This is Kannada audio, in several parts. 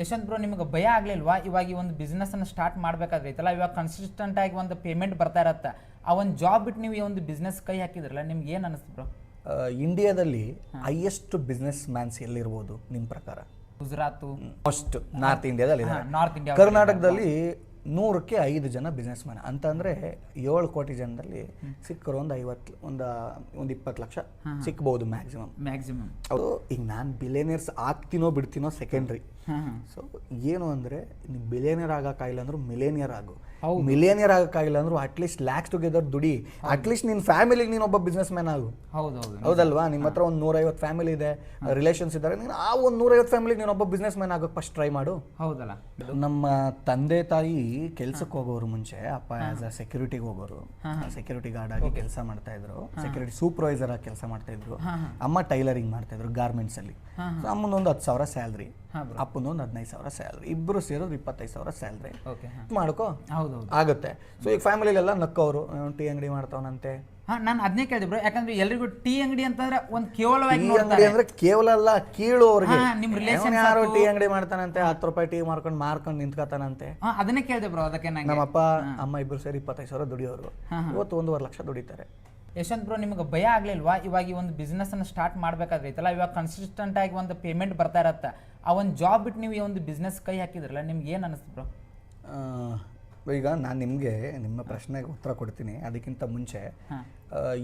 ಯಶವಂತ್ ಬ್ರೋ ನಿಮಗೆ ಭಯ ಆಗಲಿಲ್ವಾ? ಇವಾಗ ಈ ಒಂದು ಬಿಸ್ನೆಸ್ಸನ್ನು ಸ್ಟಾರ್ಟ್ ಮಾಡಬೇಕಾದ್ರೆ ಐತಲ್ಲ? ಇವಾಗ ಕನ್ಸಿಸ್ಟೆಂಟ್ ಆಗಿ ಒಂದು ಪೇಮೆಂಟ್ ಬರ್ತಾ ಇರತ್ತೆ. ಆ ಒಂದು ಜಾಬ್ ಬಿಟ್ಟು ನೀವು ಈ ಒಂದು ಬಿಸ್ನೆಸ್ ಕೈ ಹಾಕಿದ್ರಲ್ಲ ನಿಮ್ಗೆ ಏನು ಅನಿಸ್ತು ಬ್ರೋ? ಇಂಡಿಯಾದಲ್ಲಿ ಹೈಯೆಸ್ಟ್ ಬಿಸ್ನೆಸ್ ಮ್ಯಾನ್ಸ್ ಎಲ್ಲಿರ್ಬೋದು ನಿಮ್ಮ ಪ್ರಕಾರ? ಗುಜರಾತು. ಫಸ್ಟ್ ನಾರ್ತ್ ಇಂಡಿಯಾದಲ್ಲಿ. ನಾರ್ತ್ ಇಂಡಿಯಾ ಕರ್ನಾಟಕದಲ್ಲಿ ನೂರಕ್ಕೆ ಐದು ಜನ ಬಿಸ್ನೆಸ್ ಮ್ಯಾನ್ ಅಂತಂದ್ರೆ ಏಳು ಕೋಟಿ ಜನದಲ್ಲಿ ಸಿಕ್ಕರು ಒಂದು ಐವತ್ತು ಒಂದು ಒಂದು ಇಪ್ಪತ್ತು ಲಕ್ಷ ಸಿಕ್ಬೋದು ಮ್ಯಾಕ್ಸಿಮಮ್ ಮ್ಯಾಕ್ಸಿಮಮ್ ಅದು ಈಗ ನಾನು ಬಿಲೇನಿಯರ್ಸ್ ಆಗ್ತೀನೋ ಬಿಡ್ತೀನೋ ಸೆಕೆಂಡ್ರಿ ಸೊ ಏನು ಅಂದ್ರೆ ನೀವು ಬಿಲಿಯನರ್ ಆಗೋಕ್ಕಾಗಿಲ್ಲ ಅಂದ್ರು ಮಿಲೇನಿಯರ್ ಆಗು. ಹೌದು. ಆಗಕ್ಕಾಗಿಲ್ಲ ಅಂದ್ರು ಅಟ್ಲೀಸ್ಟ್ ಲ್ಯಾಕ್ಸ್ ಟುಗೆದರ್ ದುಡಿ. ಅಟ್ಲೀಸ್ಟ್ ನಿನ್ನ ಫ್ಯಾಮಿಲಿಗೆ ನೀನು ಒಬ್ಬ ಬಿಸ್ನೆಸ್ ಮ್ಯಾನ್ ಆಗು. ಹೌದು ಹೌದು ಹೌದಲ್ವಾ? ನಿಮ್ಮ ಹತ್ರ ಒಂದು ನೂರೈವತ್ತು ಫ್ಯಾಮಿಲಿ ಇದೆ ರಿಲೇಷನ್ಸ್ ಇದ್ದಾರೆ. ನೀನು ಆ ಒಂದು ನೂರೈವತ್ತು ಫ್ಯಾಮಿಲಿಗೆ ನೀನು ಒಬ್ಬ ಬಿಸ್ನೆಸ್ ಮ್ಯಾನ್ ಆಗೋಕ್ಕೆ ಫಸ್ಟ್ ಟ್ರೈ ಮಾಡು. ಹೌದಲ್ಲ. ನಮ್ಮ ತಂದೆ ತಾಯಿ ಕೆಲ್ಸಕ್ಕೆ ಹೋಗೋರು ಮುಂಚೆ ಅಪ್ಪ ಆಸ್ ಅ ಸೆಕ್ಯೂರಿಟಿಗೆ ಹೋಗೋರು. ಸೆಕ್ಯೂರಿಟಿ ಗಾರ್ಡ್ ಆಗಿ ಕೆಲಸ ಮಾಡ್ತಾ ಇದ್ರು. ಸೆಕ್ಯೂರಿಟಿ ಸೂಪರ್ವೈಸರ್ ಆಗಿ ಕೆಲಸ ಮಾಡ್ತಾ ಇದ್ರು. ಅಮ್ಮ ಟೈಲರಿಂಗ್ ಮಾಡ್ತಾ ಇದ್ರು ಗಾರ್ಮೆಂಟ್ಸ್ ಅಲ್ಲಿ. ಅಮ್ಮನ ಅಮ್ಮನೊಂದು ಹತ್ತು ಸಾವಿರ ಸ್ಯಾಲ್ರಿ ಹಾಂ ಒಂದು ಹದಿನೈದು ಸಾವಿರ ಸ್ಯಾಲ್ರಿ ಇಬ್ಬರು ಸೇರೋದು ಇಪ್ಪತ್ತೈದು ಸಾವಿರ ಸ್ಯಾಲ್ರಿ ಮಾಡ್ಕೋ. ಹೌದು ಆಗುತ್ತೆ. ಸೊ ಈಗ ಫ್ಯಾಮಿಲಿಲೆಲ್ಲ ನಕ್ಕವರು ಟೀ ಅಂಗಡಿ ಮಾಡ್ತಾವನಂತೆ. ಹಾ ನಾನು ಅದನ್ನೇ ಕೇಳಿದೆ ಬ್ರೋ ಯಾಕಂದ್ರೆ ಎಲ್ರಿಗೂ ಟೀ ಅಂಗಡಿ ಅಂತಂದ್ರೆ ಒಂದು ಕೇವಲವಾಗಿ ಅಂಗಡಿ ಅಂದ್ರೆ ಕೇವಲ ಅಲ್ಲ ಕೀಳು ಅವ್ರಿಗೆ. ನಿಮ್ ರಿಲೇಷನ್ ಅವ್ನು ಟೀ ಅಂಗಡಿ ಮಾಡ್ತಾನಂತೆ ಹತ್ತು ರೂಪಾಯಿ ಟೀ ಮಾರ್ಕೊಂಡು ಮಾರ್ಕೊಂಡು ನಿಂತ್ಕೊತಾನಂತೆ. ಹಾಂ ಅದನ್ನೇ ಕೇಳಿದೆ ಬ್ರೋ ಅದಕ್ಕೆ ನಮ್ಮ ಅಪ್ಪ ಅಮ್ಮ ಇಬ್ರು ಸೇರಿ ಇಪ್ಪತ್ತೈದು ಸಾವಿರ ದುಡಿಯೋರು. ಇವತ್ತು ಒಂದೂವರೆ ಲಕ್ಷ ದುಡಿತಾರೆ. ಯಶವಂತ್ ಬ್ರೋ ನಿಮಗೆ ಭಯ ಆಗಲಿಲ್ವಾ? ಇವಾಗ ಈ ಒಂದು ಬಿಸ್ನೆಸ್ಸನ್ನು ಸ್ಟಾರ್ಟ್ ಮಾಡಬೇಕಾದ್ರೆ ಐತಲ್ಲ? ಇವಾಗ ಕನ್ಸಿಸ್ಟೆಂಟ್ ಆಗಿ ಒಂದು ಪೇಮೆಂಟ್ ಬರ್ತಾ ಇರತ್ತೆ. ಆ ಒಂದು ಜಾಬ್ ಬಿಟ್ಟು ನೀವು ಈ ಒಂದು ಬಿಸ್ನೆಸ್ ಕೈ ಹಾಕಿದ್ರಲ್ಲ ನಿಮ್ಗೆ ಏನು ಅನಿಸ್ತು ಬ್ರೋ? ಈಗ ನಾನು ನಿಮಗೆ ನಿಮ್ಮ ಪ್ರಶ್ನೆಗೆ ಉತ್ತರ ಕೊಡ್ತೀನಿ. ಅದಕ್ಕಿಂತ ಮುಂಚೆ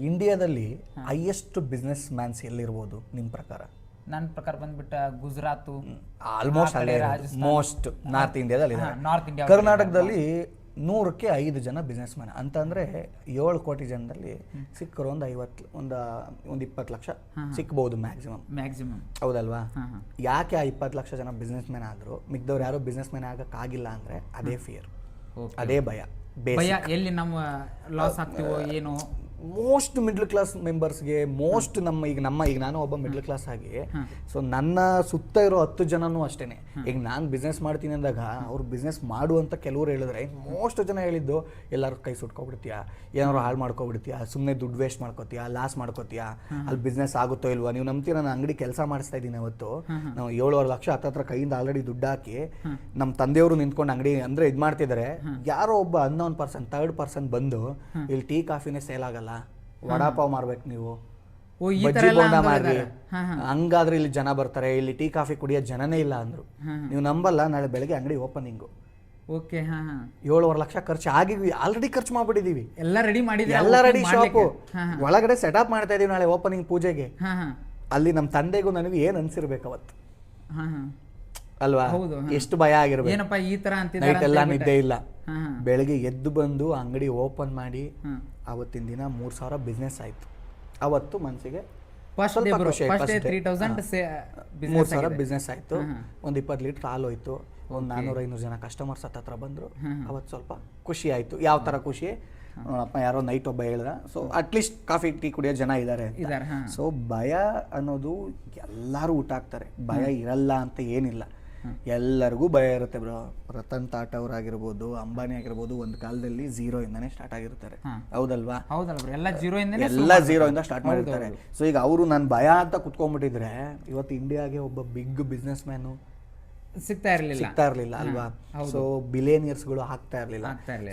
ಇಂಡಿಯಾದಲ್ಲಿ ಹೈಯೆಸ್ಟ್ ಬಿಸ್ನೆಸ್ ಮ್ಯಾನ್ಸ್ ಎಲ್ಲಿರ್ಬೋದು ನಿಮ್ಮ ಪ್ರಕಾರ? ನನ್ನ ಪ್ರಕಾರ ಬಂದ್ಬಿಟ್ಟ ಗುಜರಾತು ಆಲ್ಮೋಸ್ಟ್ ಅಲ್ಲೇ ಮೋಸ್ಟ್ ನಾರ್ತ್ ಇಂಡಿಯಾದಲ್ಲಿ. ನಾರ್ತ್ ಇಂಡಿಯಾ ಕರ್ನಾಟಕದಲ್ಲಿ ನೂರಕ್ಕೆ ಐದು ಜನ ಬಿಸ್ನೆಸ್ ಮ್ಯಾನ್ ಅಂತಂದ್ರೆ ಏಳು ಕೋಟಿ ಜನದಲ್ಲಿ ಸಿಕ್ಕರು ಒಂದು ಐವತ್ತು ಒಂದು ಒಂದು ಇಪ್ಪತ್ತು ಲಕ್ಷ ಸಿಕ್ಬೋದು ಮ್ಯಾಕ್ಸಿಮಮ್ ಮ್ಯಾಕ್ಸಿಮಮ್ ಹೌದಲ್ವಾ? ಯಾಕೆ ಆ ಇಪ್ಪತ್ತು ಲಕ್ಷ ಜನ ಬಿಸ್ನೆಸ್ ಮ್ಯಾನ್ ಆದ್ರು? ಮಿಕ್ದವ್ರು ಯಾರು ಬಿಸ್ನೆಸ್ ಮ್ಯಾನ್ ಆಗಕ್ಕಾಗಿಲ್ಲ ಅಂದ್ರೆ ಅದೇ ಫಿಯರ್ ಅದೇ ಭಯ. ಭಯ ಎಲ್ಲಿ ನಮ್ಮ ಲಾಸ್ ಆಗ್ತೀವೋ ಏನೋ? ಮೋಸ್ಟ್ ಮಿಡ್ಲ್ ಕ್ಲಾಸ್ ಮೆಂಬರ್ಸ್ಗೆ ಮೋಸ್ಟ್ ನಮ್ಮ ಈಗ ನಮ್ಮ ಈಗ ನಾನು ಒಬ್ಬ ಮಿಡ್ಲ್ ಕ್ಲಾಸ್ ಆಗಿ ಸೊ ನನ್ನ ಸುತ್ತ ಇರೋ ಹತ್ತು ಜನನೂ ಅಷ್ಟೇನೆ. ಈಗ ನಾನು ಬಿಸ್ನೆಸ್ ಮಾಡ್ತೀನಿ ಅಂದಾಗ ಅವ್ರು ಬಿಸ್ನೆಸ್ ಮಾಡು ಅಂತ ಕೆಲವ್ರು ಹೇಳಿದ್ರೆ ಮೋಸ್ಟ್ ಜನ ಹೇಳಿದ್ದು ಎಲ್ಲರೂ ಕೈ ಸುಟ್ಕೊಬಿಡ್ತೀಯಾ? ಏನಾದ್ರು ಹಾಳು ಮಾಡ್ಕೊಬಿಡ್ತೀಯಾ? ಸುಮ್ಮನೆ ದುಡ್ಡು ವೇಸ್ಟ್ ಮಾಡ್ಕೋತೀಯಾ? ಲಾಸ್ ಮಾಡ್ಕೋತೀಯ? ಅಲ್ಲಿ ಬಿಸ್ನೆಸ್ ಆಗುತ್ತೋ ಇಲ್ವಾ? ನೀವು ನಂಬ್ತೀರ ನಾನು ಅಂಗಡಿ ಕೆಲಸ ಮಾಡಿಸ್ತಾ ಇದ್ದೀನಿ ಅವತ್ತು. ನಾವು ಏಳುವರೆ ಲಕ್ಷ ಹತ್ತತ್ರ ಕೈಯಿಂದ ಆಲ್ರೆಡಿ ದುಡ್ಡು ಹಾಕಿ ನಮ್ಮ ತಂದೆಯವರು ನಿಂತ್ಕೊಂಡು ಅಂಗಡಿ ಅಂದ್ರೆ ಇದು ಮಾಡ್ತಿದ್ದಾರೆ ಯಾರೋ ಒಬ್ಬ ಅನ್ನೋನ್ ಪರ್ಸನ್ ತರ್ಡ್ ಪರ್ಸನ್ ಬಂದು ಇಲ್ಲಿ ಟೀ ಕಾಫಿನೇ ಸೇಲ್ ಆಗಲ್ಲ. ವಡಾಪಾವ್ ಮಾರ್ಬೇಕು ನೀವು. ಬಜ್ಜಿ ಬೋಂಡ ಹಂಗಾದ್ರೆ ಇಲ್ಲಿ ಜನ ಬರ್ತಾರೆ ಇಲ್ಲಿ ಟೀ ಕಾಫಿ ಕುಡಿಯೋ ಜನನೇ ಇಲ್ಲ ಅಂದ್ರು. ನೀವು ನಂಬಲ್ಲ ನಾಳೆ ಬೆಳಗ್ಗೆ ಅಂಗಡಿ ಓಪನಿಂಗು. ಓಕೆ ಏಳುವರೆ ಲಕ್ಷ ಖರ್ಚು ಆಗಿದ್ವಿ ಆಲ್ರೆಡಿ ಖರ್ಚು ಮಾಡ್ಬಿಟ್ಟಿದೀವಿ. ಎಲ್ಲ ರೆಡಿ ಮಾಡಿದ್ವಿ ಎಲ್ಲ ರೆಡಿ ಶಾಪು ಒಳಗಡೆ ಸೆಟಪ್ ಮಾಡ್ತಾ ಇದೀವಿ ನಾಳೆ ಓಪನಿಂಗ್ ಪೂಜೆಗೆ. ಅಲ್ಲಿ ನಮ್ಮ ತಂದೆಗೂ ನನಗೆ ಏನ್ ಅನ್ಸಿರ್ಬೇಕು ಅವತ್ತು? ಅಲ್ವಾ? ಎಷ್ಟು ಭಯ ಆಗಿರ್ಬೇಕು. ಏನಪ್ಪ ಈ ತರ ಅಂತ ಅಂತಿದ್ದಾರೆ ಎಲ್ಲ ನಿದ್ದೆ ಇಲ್ಲ. ಬೆಳಗ್ಗೆ ಎದ್ದು ಬಂದು ಅಂಗಡಿ ಓಪನ್ ಮಾಡಿ ಹಾಂ ಅವತ್ತಿನ ದಿನ ಮೂರು ಸಾವಿರ ಬಿಸ್ನೆಸ್ ಆಯಿತು. ಅವತ್ತು ಮನಸ್ಸಿಗೆ ಮೂರು ಸಾವಿರ ಬಿಸ್ನೆಸ್ ಆಯಿತು. ಒಂದು ಇಪ್ಪತ್ತು ಲೀಟ್ರ್ ಹಾಲು ಹೋಯ್ತು. ಒಂದು ನಾನ್ನೂರ ಐನೂರು ಜನ ಕಸ್ಟಮರ್ಸ್ ಹತ್ರ ಬಂದರು. ಅವತ್ತು ಸ್ವಲ್ಪ ಖುಷಿ ಆಯಿತು. ಯಾವ ಥರ ಖುಷಿ? ಅಪ್ಪ ಯಾರೋ ನೈಟ್ ಒಬ್ಬ ಹೇಳ್ದ. ಸೊ ಅಟ್ಲೀಸ್ಟ್ ಕಾಫಿ ಟೀ ಕುಡಿಯೋ ಜನ ಇದ್ದಾರೆ ಸೊ ಭಯ ಅನ್ನೋದು ಎಲ್ಲರೂ ಊಟ ಹಾಕ್ತಾರೆ. ಭಯ ಇರಲ್ಲ ಅಂತ ಏನಿಲ್ಲ. ಎಲ್ಲರಿಗೂ ಭಯ ಇರುತ್ತೆ ಬ್ರೋ. ರತನ್ ಟಾಟಾ ಅವರಾಗಿರ್ಬೋದು ಅಂಬಾನಿ ಆಗಿರ್ಬೋದು ಒಂದು ಕಾಲದಲ್ಲಿ ಝೀರೋ ಇಂದಾನೆ ಸ್ಟಾರ್ಟ್ ಆಗಿರ್ತಾರೆ. ಹೌದಲ್ವಾ? ಹೌದಲ್ಲ ಬ್ರೋ ಎಲ್ಲ ಜೀರೋ ಇಂದನೇ ಎಲ್ಲ ಝೀರೋ ಇಂದ ಸ್ಟಾರ್ಟ್ ಮಾಡಿರ್ತಾರೆ. ಸೊ ಈಗ ಅವರು ನಾನು ಭಯ ಅಂತ ಕುತ್ಕೊಂಡ್ಬಿಟ್ಟಿದ್ರೆ ಇವತ್ತು ಇಂಡಿಯಾಗೆ ಒಬ್ಬ ಬಿಗ್ ಬಿಸ್ನೆಸ್ ಮ್ಯಾನು ಸಿಗ್ತಾ ಇರಲಿಲ್ಲ. ಸಿಗ್ತಾ ಇರಲಿಲ್ಲ ಅಲ್ವಾ? ಸೊ ಬಿಲೇನಿಯರ್ಸ್ಗಳು ಆಗ್ತಾ ಇರಲಿಲ್ಲ.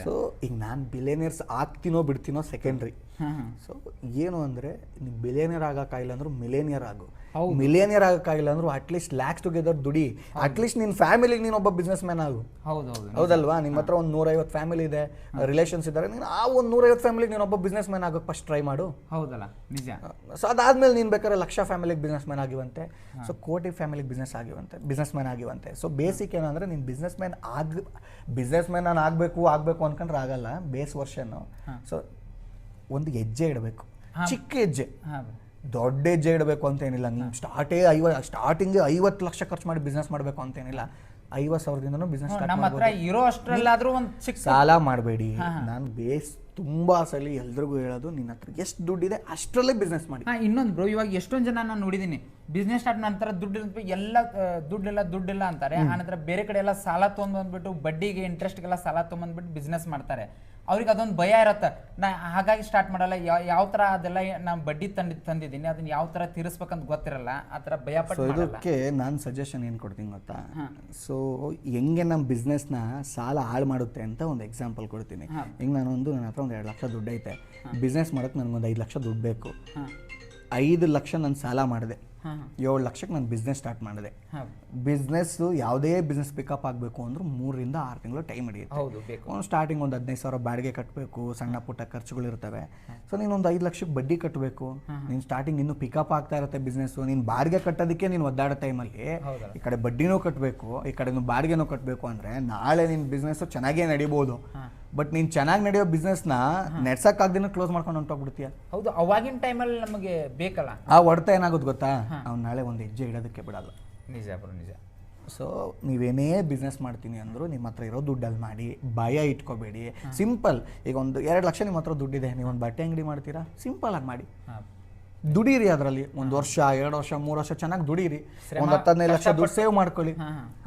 ಸೊ ಈಗ ನಾನು ಬಿಲೇನಿಯರ್ಸ್ ಆಗ್ತೀನೋ ಬಿಡ್ತೀನೋ ಸೆಕೆಂಡ್ರಿ ಸೊ ಏನು ಅಂದ್ರೆ ನೀವು ಬಿಲೇನಿಯರ್ ಆಗಕ್ಕಾಗಿಲ್ಲ ಅಂದ್ರೆ ಮಿಲೇನಿಯರ್ ಆಗು. ಮಿಲೇನಿಯರ್ ಆಗಕ್ಕಾಗಿಲ್ಲ ಅಟ್ ಲೀಸ್ಟ್ ಲ್ಯಾಕ್ಸ್ ಟುಗೆದರ್ ದುಡಿ. ಅಟ್ಲೀಸ್ಟ್ ನಿನ್ನ ಫ್ಯಾಮಿಲಿಗೆ ನೀನು ಒಬ್ಬ ಬಿಸ್ನೆಸ್ ಮ್ಯಾನ್ ಆಗು. ಹೌದು ಹೌದು. ಹೌದಲ್ವಾ? ನಿಮ್ಮ ಹತ್ರ ಒಂದು ನೂರೈವತ್ತು ಫ್ಯಾಮಿಲಿ ಇದೆ ರಿಲೇಷನ್ಸ್ ಇದ್ದಾರೆ ನೀನು ಆ ಒಂದು ನೂರೈವತ್ತು ಫ್ಯಾಮಿಲಿಗೆ ನೀನು ಒಬ್ಬ ಬಿಸ್ನೆಸ್ ಮ್ಯಾನ್ ಆಗೋಕೆ ಫಸ್ಟ್ ಟ್ರೈ ಮಾಡು. ಹೌದಲ್ಲ? ನಿಜ. ಸೊ ಅದಾದ್ಮೇಲೆ ನೀನು ಬೇಕಾದ್ರೆ ಲಕ್ಷ ಫ್ಯಾಮಿಲಿಗೆ ಬಿಸ್ನೆಸ್ ಮ್ಯಾನ್ ಆಗಿವಂತೆ ಸೊ ಕೋಟಿ ಫ್ಯಾಮಿಲಿಗೆ ಬಿಸ್ನೆಸ್ ಆಗಿವಂತೆ. ಬಿಸ್ನೆಸ್ ಮ್ಯಾನ್ ಆಗಿವಂತೆ. ಸೊ ಬೇಸಿಕ್ ಏನಂದ್ರೆ ನೀನು ಬಿಸ್ನೆಸ್ ಮ್ಯಾನ್ ಆಗ ಬಿಸ್ನೆಸ್ ಮ್ಯಾನ್ ನಾನು ಆಗಬೇಕು ಆಗಬೇಕು ಅನ್ಕೊಂಡ್ರೆ ಆಗಲ್ಲ. Base version. ಸೊ ಒಂದು ಹೆಜ್ಜೆ ಇಡಬೇಕು. ಚಿಕ್ಕ ಹೆಜ್ಜೆ. ದೊಡ್ಡ ಹೆಜ್ಜೆ ಇಡಬೇಕು ಅಂತ ಏನಿಲ್ಲ ನೀವು ಸ್ಟಾರ್ಟೇ ಐವ ಸ್ಟಾರ್ಟಿಂಗ್ ಐವತ್ತು ಲಕ್ಷ ಖರ್ಚು ಮಾಡಿ ಬಿಸ್ನೆಸ್ ಮಾಡಬೇಕು ಅಂತ ಏನಿಲ್ಲ ಐವತ್ತು ಸಾವಿರದಿಂದನೂ ಬಿಸ್ನೆಸ್ ಸ್ಟಾರ್ಟ್ ನಮ್ಮ ಹತ್ರ ಇರೋ ಅಷ್ಟರಲ್ಲಾದರೂ ಒಂದು ಚಿಕ್ಕ ಸಾಲ ಮಾಡಬೇಡಿ. ನಾನು ಬೇಸ್ ತುಂಬಾ ಸಲ ಎಲ್ರಿಗೂ ಹೇಳೋದು ನಿನ್ನ ಹತ್ರ ಎಷ್ಟು ದುಡ್ಡಿದೆ ಅಷ್ಟರಲ್ಲೇ ಬಿಸ್ನೆಸ್ ಮಾಡಿ. ಇನ್ನೊಂದು ಬ್ರೋ ಇವಾಗ ಎಷ್ಟೊಂದು ಜನ ನಾನು ನೋಡಿದ್ದೀನಿ ಬಿಸ್ನೆಸ್ ಸ್ಟಾರ್ಟ್ ನಂತರ ದುಡ್ಡು ಎಲ್ಲ ದುಡ್ಡಿಲ್ಲ ದುಡ್ಡಿಲ್ಲ ಅಂತಾರೆ. ಆನಂತರ ಬೇರೆ ಕಡೆ ಎಲ್ಲ ಸಾಲ ತೊಗೊಂಡ್ಬಂದ್ಬಿಟ್ಟು ಬಡ್ಡಿಗೆ ಇಂಟ್ರೆಸ್ಟ್ಗೆಲ್ಲ ಸಾಲ ತೊಗೊಂಡ್ಬಿಟ್ಟು ಬಿಸ್ನೆಸ್ ಮಾಡ್ತಾರೆ. ಅವ್ರಿಗೆ ಅದೊಂದು ಭಯ ಇರುತ್ತೆ. ನಾ ಹಾಗಾಗಿ ಸ್ಟಾರ್ಟ್ ಮಾಡಲ್ಲ. ಯಾವ ಯಾವ ಥರ ಅದೆಲ್ಲ ನಾನು ಬಡ್ಡಿ ತಂದು ತಂದಿದ್ದೀನಿ ಅದನ್ನ ಯಾವ ಥರ ತೀರಿಸ್ಬೇಕಂತ ಗೊತ್ತಿರಲ್ಲ. ಆ ಥರ ಭಯ ಸೊ ಇದಕ್ಕೆ ನಾನು ಸಜೆಷನ್ ಏನು ಕೊಡ್ತೀನಿ ಗೊತ್ತಾ? ಸೊ ಹೆಂಗೆ ನಮ್ಮ ಬಿಸ್ನೆಸ್ನ ಸಾಲ ಹಾಳು ಮಾಡುತ್ತೆ ಅಂತ ಒಂದು ಎಕ್ಸಾಂಪಲ್ ಕೊಡ್ತೀನಿ. ಈಗ ನಾನು ಒಂದು ನನ್ನ ಹತ್ರ ಒಂದು ಎರಡು ಲಕ್ಷ ದುಡ್ಡು ಐತೆ ಬಿಸ್ನೆಸ್ ಮಾಡೋಕ್ಕೆ ನನಗೊಂದು ಐದು ಲಕ್ಷ ದುಡ್ಡು ಬೇಕು. ಐದು ಲಕ್ಷ ನಾನು ಸಾಲ ಮಾಡಿದೆ. ಏಳು ಲಕ್ಷಕ್ಕೆ ನಾನು ಬಿಸ್ನೆಸ್ ಸ್ಟಾರ್ಟ್ ಮಾಡಿದೆ. ಬಿಸ್ನೆಸ್ಸು ಯಾವುದೇ ಬಿಸ್ನೆಸ್ ಪಿಕಪ್ ಆಗಬೇಕು ಅಂದ್ರೆ ಮೂರರಿಂದ ಆರು ತಿಂಗಳು ಟೈಮ್ ಹಿಡಿಯುತ್ತೆ. ಹೌದು ಬೇಕು. ಸ್ಟಾರ್ಟಿಂಗ್ ಒಂದು ಹದಿನೈದು ಸಾವಿರ ಬಾಡಿಗೆ ಕಟ್ಟಬೇಕು ಸಣ್ಣ ಪುಟ್ಟ ಖರ್ಚುಗಳು ಇರ್ತವೆ. ಸೊ ನೀನು ಒಂದು ಐದು ಲಕ್ಷಕ್ಕೆ ಬಡ್ಡಿ ಕಟ್ಟಬೇಕು ನೀನು ಸ್ಟಾರ್ಟಿಂಗ್ ಇನ್ನೂ ಪಿಕಪ್ ಆಗ್ತಾ ಇರುತ್ತೆ ಬಿಸ್ನೆಸ್ಸು ನೀನು ಬಾಡಿಗೆ ಕಟ್ಟೋದಕ್ಕೆ ನೀನು ಒದ್ದಾಡೋ ಟೈಮಲ್ಲಿ ಈ ಕಡೆ ಬಡ್ಡಿನೂ ಕಟ್ಟಬೇಕು ಈ ಕಡೆ ನೀನು ಬಾಡಿಗೆನೂ ಕಟ್ಟಬೇಕು ಅಂದರೆ ನಾಳೆ ನಿನ್ನ ಬಿಸ್ನೆಸ್ಸು ಚೆನ್ನಾಗೇ ನಡಿಬೋದು. ಬಟ್ ನೀನು ಚೆನ್ನಾಗಿ ನಡೆಯೋ ಬಿಸ್ನೆಸ್ನ ನೆಡ್ಸೋಕ್ಕಾಗ್ದಿನ ಕ್ಲೋಸ್ ಮಾಡ್ಕೊಂಡು ಹೊಂಟೋಗ್ಬಿಡ್ತೀಯ. ಹೌದು ಅವಾಗಿನ ಟೈಮಲ್ಲಿ ನಮಗೆ ಬೇಕಲ್ಲ? ಆ ಹೊಡೆತ ಏನಾಗುತ್ತೆ ಗೊತ್ತಾ? ಅವ್ನು ನಾಳೆ ಒಂದು ಹೆಜ್ಜೆ ಇಡೋದಕ್ಕೆ ಬಿಡಲ್ಲ. ನಿಜ ಬ್ರೋ ನಿಜ. ಸೊ ನೀವೇನೇ ಬಿಸ್ನೆಸ್ ಮಾಡ್ತೀನಿ ಅಂದರೂ ನಿಮ್ಮ ಹತ್ರ ಇರೋ ದುಡ್ಡಲ್ಲಿ ಮಾಡಿ ಭಯ ಇಟ್ಕೋಬೇಡಿ. ಸಿಂಪಲ್ ಈಗ ಒಂದು ಎರಡು ಲಕ್ಷ ನಿಮ್ಮ ಹತ್ರ ದುಡ್ಡಿದೆ ನೀವು ಒಂದು ಬಟ್ಟೆ ಅಂಗಡಿ ಮಾಡ್ತೀರಾ? ಸಿಂಪಲ್ ಆಗಿ ಮಾಡಿ. ದುಡೀರಿ ಅದರಲ್ಲಿ. ಒಂದು ವರ್ಷ ಎರಡು ವರ್ಷ ಮೂರು ವರ್ಷ ಚೆನ್ನಾಗಿ ದುಡೀರಿ. ಒಂದು ಹತ್ತು ಹದಿನೈದು ಲಕ್ಷ ದುಡ್ಡು ಸೇವ್ ಮಾಡ್ಕೊಳ್ಳಿ.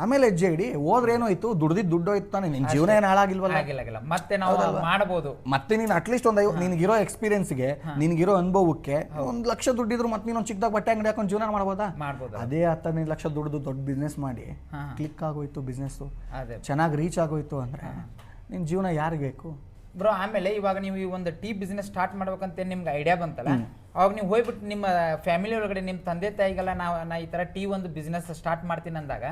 ಆಮೇಲೆ ಹೆಜ್ಜೆ ಇಡಿ ಹೋದ್ರೆ ಏನೋಯ್ತು ದುಡ್ದಿದ್ದು ದುಡ್ಡು ಹೋಯ್ತು ತಾನೆ? ನಿನ್ನ ಜೀವನ ಏನು ಹಾಳಾಗಿಲ್ವಲ್ಲ? ಮತ್ತೆ ನಾವು ಮಾಡಬಹುದು ಮತ್ತೆ ನೀನು ಅಟ್ಲೀಸ್ಟ್ ಒಂದು ನಿನ್ಗಿರೋ ಎಕ್ಸ್ಪೀರಿಯನ್ಸ್ಗೆ ನಿನಗಿರೋ ಅನುಭವಕ್ಕೆ ಒಂದು ಲಕ್ಷ ದುಡ್ಡಿದ್ರು ಮತ್ತೆ ನೀನು ಚಿಕ್ಕದಾಗ ಬಟ್ಟೆ ಅಂಗಡಿ ಹಾಕೊಂಡು ಜೀವನ ಮಾಡ್ಬೋದಾ? ಅದೇ ಹತ್ತು ಹದಿನೈದು ಲಕ್ಷ ದುಡ್ದು ದೊಡ್ಡ ಬಿಸ್ನೆಸ್ ಮಾಡಿ ಕ್ಲಿಕ್ ಆಗೋಯ್ತು ಬಿಸ್ನೆಸ್ಸು ಅದೇ. ಚೆನ್ನಾಗಿ ರೀಚ್ ಆಗೋಯ್ತು ಅಂದ್ರೆ ನಿನ್ನ ಜೀವನ ಯಾರಿಗೆ ಬೇಕು? ಬ್ರೋ ಆಮೇಲೆ ಇವಾಗ ನೀವು ಈ ಒಂದು ಟೀ ಬಿಸ್ನೆಸ್ ಸ್ಟಾರ್ಟ್ ಮಾಡ್ಬೇಕಂತ ನಿಮ್ಗೆ ಐಡಿಯಾ ಬಂತಲ್ಲ? ಅವಾಗ ನೀವು ಹೋಗ್ಬಿಟ್ಟು ನಿಮ್ಮ ಫ್ಯಾಮಿಲಿ ಒಳಗಡೆ ನಿಮ್ಮ ತಂದೆ ತಾಯಿಗೆಲ್ಲ ನಾವು ನಾ ಈ ಥರ ಟೀ ಒಂದು ಬಿಸ್ನೆಸ್ ಸ್ಟಾರ್ಟ್ ಮಾಡ್ತೀನಿ ಅಂದಾಗ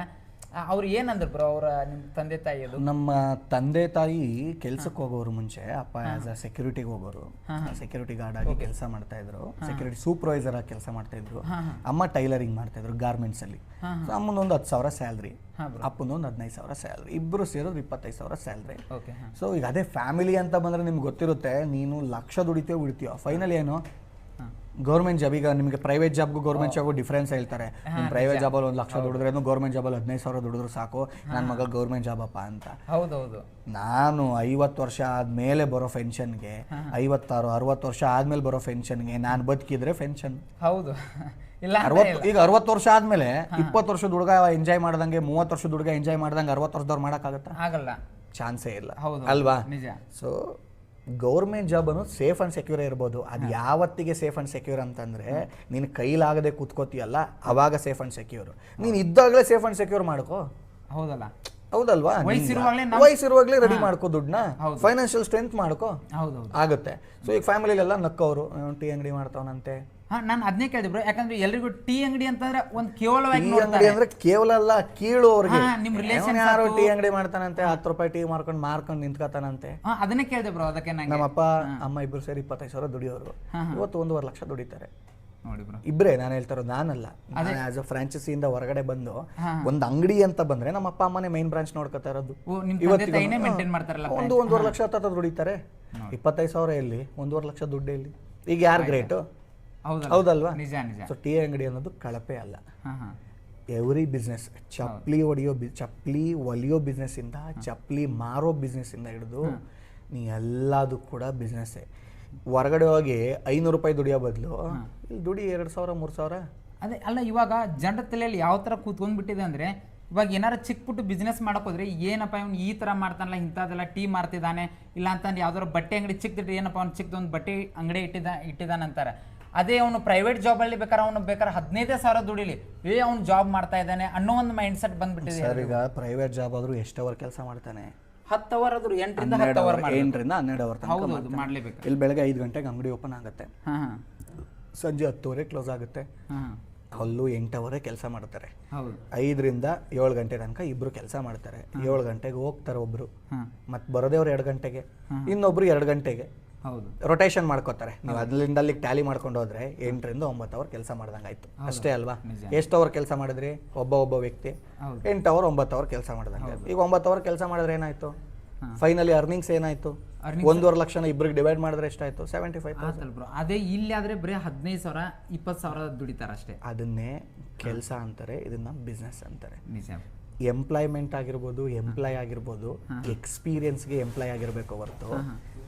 ಅವ್ರು ಏನಂದ್ರು ಬ್ರೋ ಅವರ ನಿಮ್ಮ ತಂದೆ ತಾಯಿ ಅದು ನಮ್ಮ ತಂದೆ ತಾಯಿ ಕೆಲ್ಸಕ್ಕೆ ಹೋಗೋರು ಮುಂಚೆ ಅಪ್ಪ ಆಸ್ ಅ ಸೆಕ್ಯೂರಿಟಿಗೆ ಹೋಗೋರು. ಸೆಕ್ಯೂರಿಟಿ ಗಾರ್ಡ್ ಆಗಿ ಕೆಲಸ ಮಾಡ್ತಾ ಇದ್ರು. ಸೆಕ್ಯೂರಿಟಿ ಸೂಪರ್ವೈಸರ್ ಆಗಿ ಕೆಲಸ ಮಾಡ್ತಾ ಇದ್ರು. ಅಮ್ಮ ಟೈಲರಿಂಗ್ ಮಾಡ್ತಾ ಇದ್ರು ಗಾರ್ಮೆಂಟ್ಸ್ ಅಲ್ಲಿ. ಅಮ್ಮನ ಒಂದು ಹತ್ತು ಸಾವಿರ ಸ್ಯಾಲ್ರಿ ಅಪ್ಪನೊಂದು ಹದಿನೈದು ಸಾವಿರ ಸ್ಯಾಲ್ರಿ ಇಬ್ಬರು ಸೇರೋದು ಇಪ್ಪತ್ತೈದು ಸಾವಿರ ಸ್ಯಾಲ್ರಿ ಸೊ ಈಗ ಅದೇ ಫ್ಯಾಮಿಲಿ ಅಂತ ಬಂದ್ರೆ ನಿಮ್ಗೆ ಗೊತ್ತಿರುತ್ತೆ ನೀನು ಲಕ್ಷ ದುಡಿತೀಯೋ ಬಿಡ್ತೀಯೋ ಫೈನಲ್ ಏನು? ಗೌರ್ಮೆಂಟ್ ಜಾಬ್ ಈಗ ನಿಮಗೆ ಪ್ರೈವೇಟ್ ಜಾಬ್ಗೂ ಗೌರ್ಮೆಂಟ್ ಜಾಬ್ಗೂ ಡಿಫ್ರೆನ್ಸ್ ಹೇಳ್ತಾರೆ. ನಿಮ್ಮ ಪ್ರೈವೇಟ್ ಜಾಬಲ್ಲಿ ಒಂದು ಲಕ್ಷ ದುಡಿದ್ರೇನು ಗೌರ್ಮೆಂಟ್ ಜಾಬಲ್ಲಿ ಹದಿನೈದು ಸಾವಿರ ದುಡಿದ್ರು ಸಾಕು. ನನ್ನ ಮಗ ಗೌರ್ಮೆಂಟ್ ಜಾಬಪ್ಪ ಅಂತ. ಹೌದೌದು. ನಾನು ಐವತ್ತು ವರ್ಷ ಆದಮೇಲೆ ಬರೋ ಪೆನ್ಷನ್ಗೆ ಐವತ್ತಾರು ಅರವತ್ತು ವರ್ಷ ಆದಮೇಲೆ ಬರೋ ಪೆನ್ಷನ್ಗೆ ನಾನು ಬದುಕಿದ್ರೆ ಪೆನ್ಷನ್ ಹೌದು. ಇಲ್ಲ ಅರವತ್ತು ಈಗ ಅರವತ್ತು ವರ್ಷ ಆದಮೇಲೆ ಇಪ್ಪತ್ತು ವರ್ಷದ ಹುಡುಗ ಎಂಜಾಯ್ ಮಾಡ್ದಂಗೆ ಮೂವತ್ತು ವರ್ಷದ ಹುಡುಗ ಎಂಜಾಯ್ ಮಾಡ್ದಂಗೆ ಅರವತ್ತು ವರ್ಷದವ್ರು ಮಾಡೋಕ್ಕಾಗತ್ತಾ? ಆಗಲ್ಲ. ಚಾನ್ಸೇ ಇಲ್ಲ. ಹೌದು. ಅಲ್ವಾ? ನಿಜ. ಸೊ ಗೌರ್ಮೆಂಟ್ ಜಾಬ್ ಅನ್ನೋದು ಸೇಫ್ ಅಂಡ್ ಸೆಕ್ಯೂರ್ ಇರ್ಬೋದು. ಅದು ಯಾವತ್ತಿಗೆ ಸೇಫ್ ಅಂಡ್ ಸೆಕ್ಯೂರ್ ಅಂತಂದರೆ ನೀನು ಕೈಲಾಗದೆ ಕೂತ್ಕೋತೀಯಲ್ಲ ಅವಾಗ ಸೇಫ್ ಅಂಡ್ ಸೆಕ್ಯೂರ್ ನೀನು ಇದ್ದಾಗಲೇ ಸೇಫ್ ಅಂಡ್ ಸೆಕ್ಯೂರ್ ಮಾಡ್ಕೋ. ಹೌದಲ್ಲ? ಹೌದಲ್ವಾ? ವಯಸ್ಸಿರುವಾಗ್ಲೇ ರೆಡಿ ಮಾಡ್ಕೋ ದುಡ್ಡನ್ನ. ಫೈನಾನ್ಷಿಯಲ್ ಸ್ಟ್ರೆಂತ್ ಮಾಡ್ಕೋ. ಹೌದು ಆಗುತ್ತೆ. ಸೊ ಈಗ ಫ್ಯಾಮಿಲಿಲೆಲ್ಲ ನಕ್ಕವರು ಟೀ ಅಂಗಡಿ ಮಾಡ್ತಾವನಂತೆ. ಹಾ ನಾನು ಅದನ್ನೇ ಕೇಳಿದೆ ಬ್ರೋ ಯಾಕಂದ್ರೆ ಎಲ್ರಿಗೂ ಟೀ ಅಂಗಡಿ ಅಂತಂದ್ರೆ ಒಂದು ಕೇವಲವಾಗಿ ಟೀ ನೋಡ್ತಾರೆ. ಅಂದ್ರೆ ಕೇವಲ ಅಲ್ಲ ಕೀಳು ಅವ್ರಿಗೆ. ಹಾ, ನಿಮ್ ರಿಲೇಷನ್ ಯಾರು ಯಾರೋ ಟೀ ಅಂಗಡಿ ಮಾಡ್ತಾನಂತೆ ಹತ್ತು ರೂಪಾಯಿ ಟೀ ಮಾರ್ಕೊಂಡು ಮಾರ್ಕೊಂಡು ನಿಂತ್ಕೋತಾನಂತೆ. ಹಾ ಅದನ್ನೇ ಕೇಳಿದೆ ಬ್ರೋ ಅದಕ್ಕೆ ನಂಗೆ. ನಮ್ಮಪ್ಪ ಅಮ್ಮ ಇಬ್ರು ಸೇರಿ ಇಪ್ಪತ್ತೈದು ಸಾವಿರ ದುಡಿಯೋರು. ಇವತ್ತು ಒಂದೂವರೆ ಲಕ್ಷ ದುಡಿತಾರೆ. ನೋಡಿ ಬ್ರೋ ಇಬ್ಬರೇ ನಾನು ಹೇಳ್ತಾರೋ ನಾನಲ್ಲ. ನಾನು ಆಸ್ ಅ ಫ್ರಾಂಚೈಸಿಯಿಂದ ಹೊರಗಡೆ ಬಂದು ಒಂದು ಅಂಗಡಿ ಅಂತ ಬಂದ್ರೆ ನಮ್ಮ ಅಪ್ಪ ಅಮ್ಮನೆ ಮೈನ್ ಬ್ರಾಂಚ್ ನೋಡ್ಕೊತಾ ಇರೋದು. ಓ ನಿಮ್ ತಂದೆ ಇವತ್ತಿಗೂ- ತಾಯಿನೇ ಮೇಂಟೈನ್ ಮಾಡ್ತಾರಲ್ಲ ಒಂದು ಒಂದೂವರೆ ಲಕ್ಷ ದುಡಿತಾರೆ. ಇಪ್ಪತ್ತೈದು ಸಾವಿರ ಎಲ್ಲಿ? ಒಂದೂವರೆ ಲಕ್ಷ ದುಡ್ಡು ಎಲ್ಲಿ? ಈಗ ಯಾರು ಗ್ರೇಟು ಹೌದಲ್ವಾ? ನಿಜ ನಿಜ. ಸೊ ಟೀ ಅಂಗಡಿ ಅನ್ನೋದು ಕಳಪೆ ಅಲ್ಲ. ಎವ್ರಿ ಬಿಸ್ನೆಸ್ ಚಪ್ಪಲಿ ಒಡೆಯೋ ಬಿ ಚಪ್ಪಲಿ ಒಲಿಯೋ ಬಿಸ್ನೆಸ್ಸಿಂದ ಚಪ್ಪಲಿ ಮಾರೋ ಬಿಸ್ನೆಸ್ಸಿಂದ ಹಿಡಿದು ನೀ ಎಲ್ಲದು ಕೂಡ ಬಿಸ್ನೆಸ್ಸೇ ಹೊರಗಡೆ ಹೋಗಿ ಐನೂರು ರೂಪಾಯಿ ದುಡಿಯೋ ಬದಲು ಇಲ್ಲಿ ದುಡಿ ಎರಡು ಸಾವಿರ ಮೂರು ಸಾವಿರ. ಅದೇ ಅಲ್ಲ ಇವಾಗ ಜನರ ತಲೆಯಲ್ಲಿ ಯಾವ ಥರ ಕೂತ್ಕೊಂಡ್ಬಿಟ್ಟಿದೆ ಅಂದರೆ ಇವಾಗ ಏನಾರ ಚಿಕ್ಕ ಪುಟ್ಟು ಬಿಸ್ನೆಸ್ ಹೋದ್ರೆ ಏನಪ್ಪ ಇವ್ನು ಈ ಥರ ಮಾಡ್ತಾನಲ್ಲ ಇಂಥದ್ದೆಲ್ಲ ಟೀ ಮಾರ್ತಿದ್ದಾನೆ ಇಲ್ಲ ಅಂತಂದು ಯಾವ್ದಾದ್ರು ಬಟ್ಟೆ ಅಂಗಡಿ ಚಿಕ್ಕದಿಟ್ಟು ಏನಪ್ಪ ಅವ್ನು ಚಿಕ್ಕದೊಂದು ಬಟ್ಟೆ ಅಂಗಡಿ ಇಟ್ಟಿದ್ದ ಇಟ್ಟಿದ್ದಾನೆ ಅಂತಾರೆ ಅದೇ ಅವನು ಪ್ರೈವೇಟ್ ಜಾಬಲ್ಲಿ ಬೇಕಾದ್ರೆ ಅವನು ಬೇಕಾದ್ರೆ ಹದಿನೈದೇ ಸಾವಿರ ದುಡಿಲಿ. ಏ ಅವ್ನು ಜಾಬ್ ಮಾಡ್ತಾ ಇದ್ದಾನೆ ಅನ್ನೋ ಒಂದು ಮೈಂಡ್ ಸೆಟ್ ಬಂದ್ಬಿಟ್ಟಿದೆ ಸರ್ ಈಗ ಪ್ರೈವೇಟ್ ಜಾಬ್ ಆದ್ರೂ ಎಷ್ಟು ಅವರ್ ಕೆಲಸ ಮಾಡ್ತಾನೆ? ಹತ್ತು ಅವರ್ ಆದ್ರೂ ಎಂಟರಿಂದ ಹತ್ತು ಅವರ್ ಎಂಟರಿಂದ ಹನ್ನೆರಡು ಅವರ್ ತನಕ ಹೌದು ಮಾಡ್ತಾನೆ. ಮಾಡಲೇಬೇಕು. ಇಲ್ಲಿ ಬೆಳಗ್ಗೆ ಐದು ಗಂಟೆಗೆ ಅಂಗಡಿ ಓಪನ್ ಆಗುತ್ತೆ. ಹಾಂ ಹಾಂ. ಸಂಜೆ ಹತ್ತುವರೆ ಕ್ಲೋಸ್ ಆಗುತ್ತೆ. ಹಾಂ ಅಲ್ಲೂ ಅವರೇ ಕೆಲಸ ಮಾಡ್ತಾರೆ. ಹೌದು. ಐದರಿಂದ ಏಳು ಗಂಟೆ ತನಕ ಇಬ್ರು ಕೆಲಸ ಮಾಡ್ತಾರೆ. ಏಳು ಗಂಟೆಗೆ ಹೋಗ್ತಾರೆ ಒಬ್ರು. ಹಾಂ. ಮತ್ತೆ ಬರೋದೇ ಅವ್ರು ಎರಡು ಗಂಟೆಗೆ. ಇನ್ನೊಬ್ರು ಎರಡು ಗಂಟೆಗೆ. ಹೌದು. ರೊಟೇಷನ್ ಮಾಡ್ಕೋತಾರೆ. ನೀವು ಅದರಿಂದ ಅಲ್ಲಿಗೆ ಟ್ಯಾಲಿ ಮಾಡ್ಕೊಂಡು ಹೋದ್ರೆ ಎಂಟರಿಂದ ಒಂಬತ್ತು ಅವರ್ ಕೆಲಸ ಮಾಡ್ದಂಗೆ ಆಯ್ತು ಅಷ್ಟೇ ಅಲ್ವಾ. ಎಷ್ಟು ಅವರ್ ಕೆಲಸ ಮಾಡಿದ್ರಿ? ಒಬ್ಬ ಒಬ್ಬ ವ್ಯಕ್ತಿ. ಎಂಟು ಅವರ್ ಒಂಬತ್ತು ಅವರ್ ಕೆಲಸ ಮಾಡ್ದಂಗೆ ಈಗ ಒಂಬತ್ತು ಅವರ್ ಕೆಲಸ ಮಾಡಿದ್ರೆ ಏನಾಯ್ತು? ಫೈನಲಿ ಅರ್ನಿಂಗ್ಸ್ ಏನಾಯ್ತು? ಒಂದೂವರೆ ಲಕ್ಷನ ಇಬ್ರಿಗೆ ಡಿವೈಡ್ ಮಾಡಿದ್ರೆ ಎಷ್ಟಾಯ್ತು? ಸೆವೆಂಟಿ ಫೈವ್ ಅದೇ ಇಲ್ಲಿ ಆದ್ರೆ ಬರೀ ಹದಿನೈದು ಸಾವಿರ ಇಪ್ಪತ್ತು ಸಾವಿರ ದುಡಿತಾರೆ ಅಷ್ಟೇ. ಅದನ್ನೇ ಕೆಲಸ ಅಂತಾರೆ ಇದನ್ನ ಬಿಸ್ನೆಸ್ ಅಂತಾರೆ. ಎಂಪ್ಲಾಯ್ಮೆಂಟ್ ಆಗಿರ್ಬೋದು ಎಂಪ್ಲಾಯ್ ಆಗಿರ್ಬೋದು ಎಕ್ಸ್ಪೀರಿಯನ್ಸ್ಗೆ ಎಂಪ್ಲಾಯ್ ಆಗಿರ್ಬೇಕು ಹೊರತು.